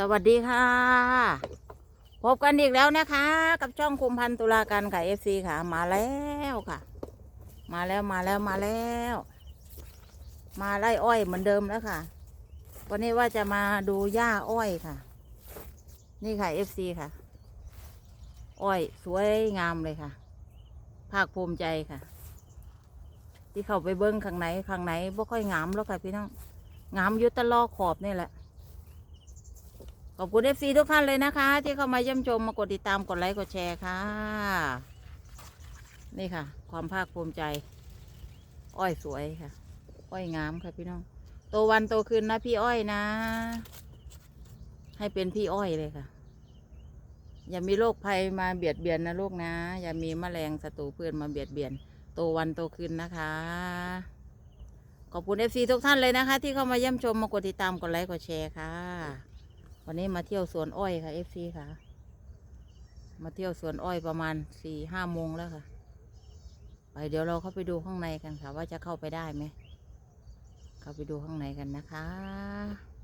สวัสดีค่ะ พบกันอีกแล้วนะคะ กับช่องคุมพันตุลาการค่ะเอฟซีค่ะ มาแล้วค่ะ มาแล้วมาแล้วมาแล้ว มาไล่อ้อยเหมือนเดิมแล้วค่ะ วันนี้ว่าจะมาดูหญ้าอ้อยค่ะ นี่ค่ะเอฟซีค่ะ อ้อยสวยงามเลยค่ะ ภาคภูมิใจค่ะ ที่เข้าไปเบิ้งข้างไหนข้างไหนบ่ค่อยงามแล้วค่ะพี่น้องงามยุตะลอขอบนี่แหละ ขอบคุณเอฟซีทุกท่านเลยนะคะ ที่เข้ามาเยี่ยมชมมากดติดตามกดไลค์กดแชร์ค่ะ นี่ค่ะ ความภาคภูมิใจ อ้อยสวยค่ะ อ้อยงามค่ะพี่น้องโตวันโตคืนนะพี่อ้อยนะ ให้เป็นพี่อ้อยเลยค่ะ อย่ามีโรคภัยมาเบียดเบียนนะลูกนะ อย่ามีแมลงศัตรูพืชมาเบียดเบียน โตวันโตคืนนะคะ ขอบคุณเอฟซีทุกท่านเลยนะคะ ที่เข้ามาเยี่ยมชมมากดติดตามกดไลค์กดแชร์ค่ะ วันนี้มาเที่ยวสวนอ้อยค่ะเอฟซีค่ะ มาเที่ยวสวนอ้อยประมาณสี่ห้าโมงแล้วค่ะ ไปเดี๋ยวเราเข้าไปดูข้างในกันค่ะ ว่าจะเข้าไปได้ไหมเข้าไปดูข้างในกันนะคะ